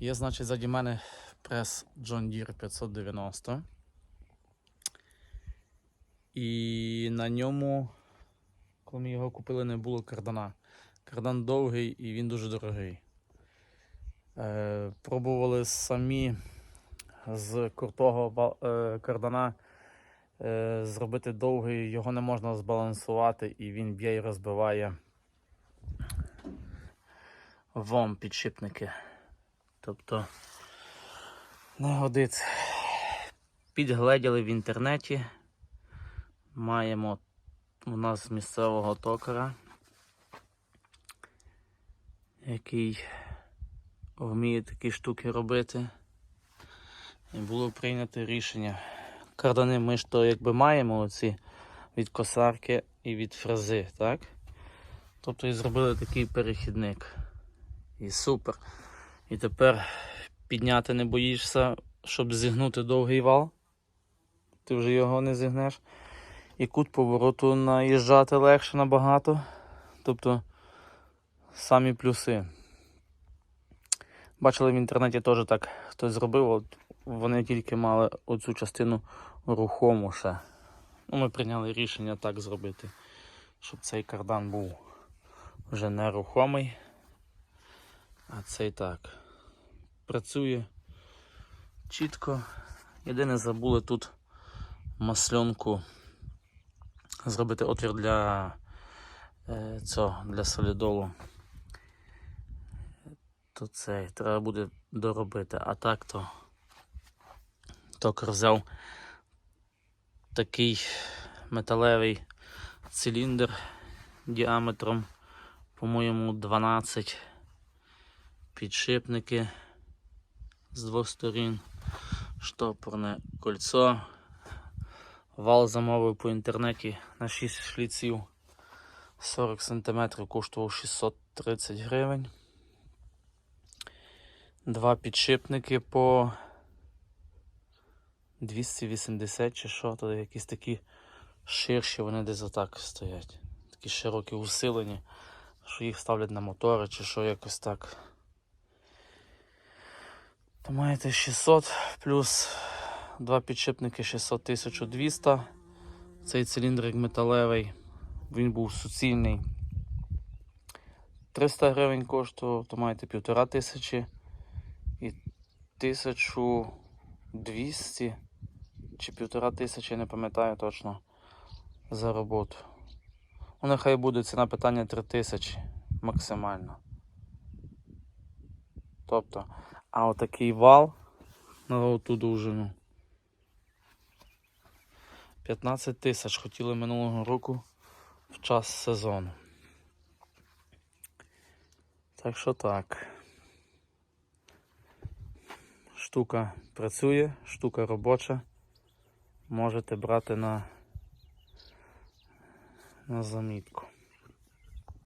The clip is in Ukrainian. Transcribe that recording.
Є, значить, заді мене прес John Deere 590. І на ньому, коли ми його купили, не було кардана. Кардан довгий і він дуже дорогий. Е, пробували самі з крутого е, кардана е, зробити довгий, його не можна збалансувати, і він б'є і розбиває вам підшипники. Тобто не годиться. Підгледіли в інтернеті. Маємо у нас місцевого токара, який вміє такі штуки робити. І було прийнято рішення. Кардани ми ж то якби маємо оці від косарки і від фрези, так? Тобто і зробили такий перехідник. І супер. І тепер підняти не боїшся, щоб зігнути довгий вал. Ти вже його не зігнеш. І кут повороту наїжджати легше набагато. Тобто самі плюси. Бачили в інтернеті теж так хтось зробив. От вони тільки мали оцю частину рухому ще. Ну, ми прийняли рішення так зробити, щоб цей кардан був вже нерухомий. А цей так. Працює чітко. Єдине забули тут масльонку зробити отвір для е, цього, для солідолу. То цей треба буде доробити. А так то токар взяв такий металевий циліндр діаметром, по-моєму, 12 підшипники з двох сторін, штопорне кольцо. Вал замовив по інтернеті на 6 шліців 40 см коштував 630 гривень. Два підшипники по 280 чи що, то якісь такі ширші, вони десь отак стоять. Такі широкі усилені, що їх ставлять на мотори чи що якось так. То маєте 600 плюс два підшипники 600 1200. Цей циліндрик металевий, він був суцільний. 300 гривень коштував, то маєте півтора тисячі і 1200 чи півтора тисячі, я не пам'ятаю точно за роботу. Ну, нехай буде ціна питання 3000 максимально. Тобто, а отакий вал на ту довжину. 15 тисяч хотіли минулого року в час сезону. Так що так. Штука працює, штука робоча. Можете брати на, на замітку.